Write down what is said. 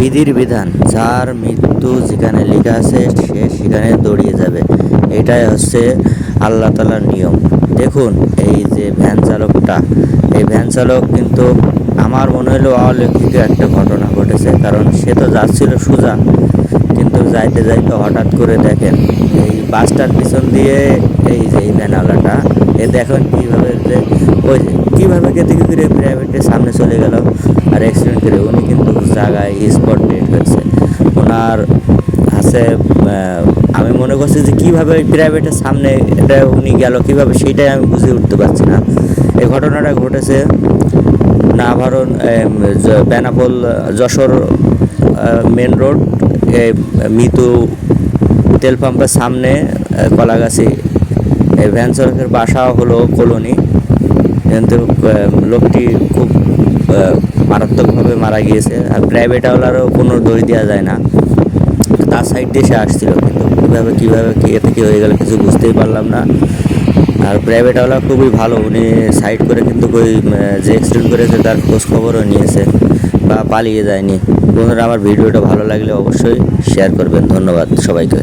বিধির বিধান। যার মৃত্যু যেখানে লেখা আছে, সে সেখানে দৌড়িয়ে যাবে। এটাই হচ্ছে আল্লাহ তালার নিয়ম। দেখুন, এই যে ভ্যান চালকটা, এই ভ্যান চালক কিন্তু আমার মনে হলো অলৌকিক একটা ঘটনা ঘটেছে, কারণ সে তো যাচ্ছিল সোজা কিন্তু যাইতে যাইতে হঠাৎ করে দেখেন, এই বাসটার পিছন দিয়ে এই যে এই ভ্যানওয়ালাটা, এ দেখেন কীভাবে যে ওই কীভাবে কেটে ফিরে প্রাইভেটের সামনে চলে গেল। আর অ্যাক্সিডেন্ট করে উনি কিন্তু জায়গায় স্পট ডেট হয়েছে। ওনার আছে আমি মনে করছি যে কীভাবে প্রাইভেটের সামনে এটা উনি গেল কীভাবে সেইটাই আমি বুঝে উঠতে পারছি না। এই ঘটনাটা ঘটেছে নাভারণ বেনাপোল যশোর মেন রোড মিতু তেল পাম্পের সামনে কলাগাছি। ভ্যান চালকের বাসা হলো কলোনি। কিন্তু লোকটি খুব আহ, মারাত্মকভাবে মারা গিয়েছে। আর প্রাইভেটওয়ালারও কোনো দই দেওয়া যায় না। তার সাইড দিয়ে সে আসছিল কিন্তু কীভাবে কীভাবে, কী, এতে কী হয়ে গেল কিছু বুঝতেই পারলাম না। আর প্রাইভেটওয়ালা খুবই ভালো, উনি সাইড করে কিন্তু ওই যে অ্যাক্সিডেন্ট করেছে তার খোঁজ খবরও নিয়েছে বা পালিয়ে যায়নি। বন্ধুরা, আমার ভিডিওটা ভালো লাগলে অবশ্যই শেয়ার করবেন। ধন্যবাদ সবাইকে।